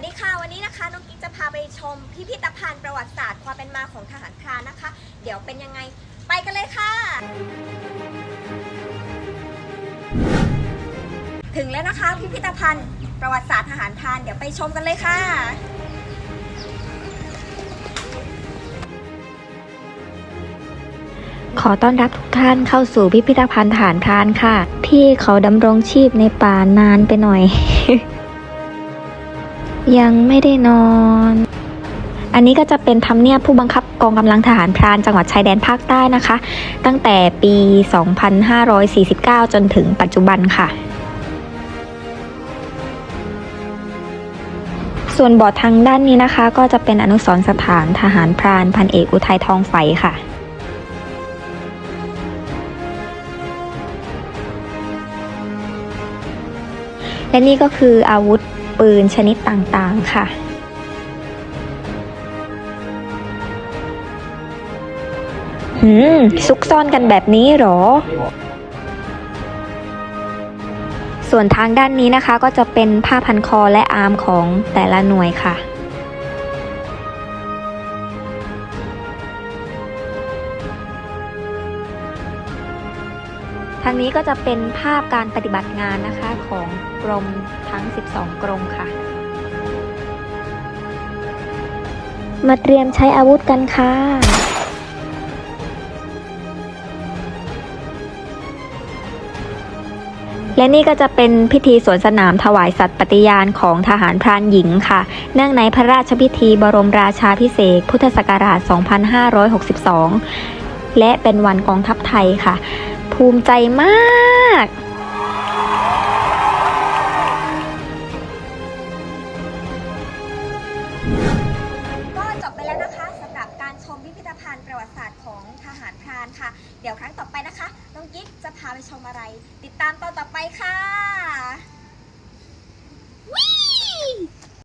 วัสดีค่ะ วันนี้นะคะน้องกิ๊กจะพาไปชมพิพิธภัณฑ์ประวัติศาสตร์ความเป็นมาของทหารพรานนะคะ เดี๋ยวเป็นยังไงไปกันเลยค่ะ ถึงแล้วนะคะพิพิธภัณฑ์ประวัติศาสตร์ทหารพรานเดี๋ยวไปชมกันเลยค่ะขอต้อนรับทุกท่านเข้าสู่พิพิธภัณฑ์ฐานพรานค่ะ ที่เขาดำรงชีพในป่านานไปหน่อย ยังไม่ได้นอน อันนี้ก็จะเป็นทำเนียบผู้บังคับกองกำลังทหารพรานจังหวัดชายแดนภาคใต้นะคะ ตั้งแต่ปี 2549 จนถึงปัจจุบันค่ะ ส่วนบอร์ดทางด้านนี้นะคะ ก็จะเป็นอนุสรณ์สถานทหารพรานพันเอกอุทัยทองไฟค่ะและนี่ก็คืออาวุธ ปืนชนิดต่างๆค่ะ หืม ซุกซ่อนกันแบบนี้เหรอ ส่วนทางด้านนี้นะคะก็จะเป็นผ้าพันคอและอาร์มของแต่ละหน่วยค่ะทางนี้ก็จะเป็นภาพการปฏิบัติงานนะคะของกรมทั้ง 12 กรมค่ะ มาเตรียมใช้อาวุธกันค่ะ และนี่ก็จะเป็นพิธีสวนสนามถวายสัตย์ปฏิญาณของทหารพรานหญิงค่ะ เนื่องในพระราชพิธีบรมราชาพิเศษพุทธศักราช 2562 และเป็นวันกองทัพไทยค่ะ ภูมิใจมาก พิพิธภัณฑ์ประวัติศาสตร์ของทหารพรานค่ะ เดี๋ยวครั้งต่อไปนะคะ น้องกิ๊กจะพาไปชมอะไร ติดตามตอนต่อไปค่ะ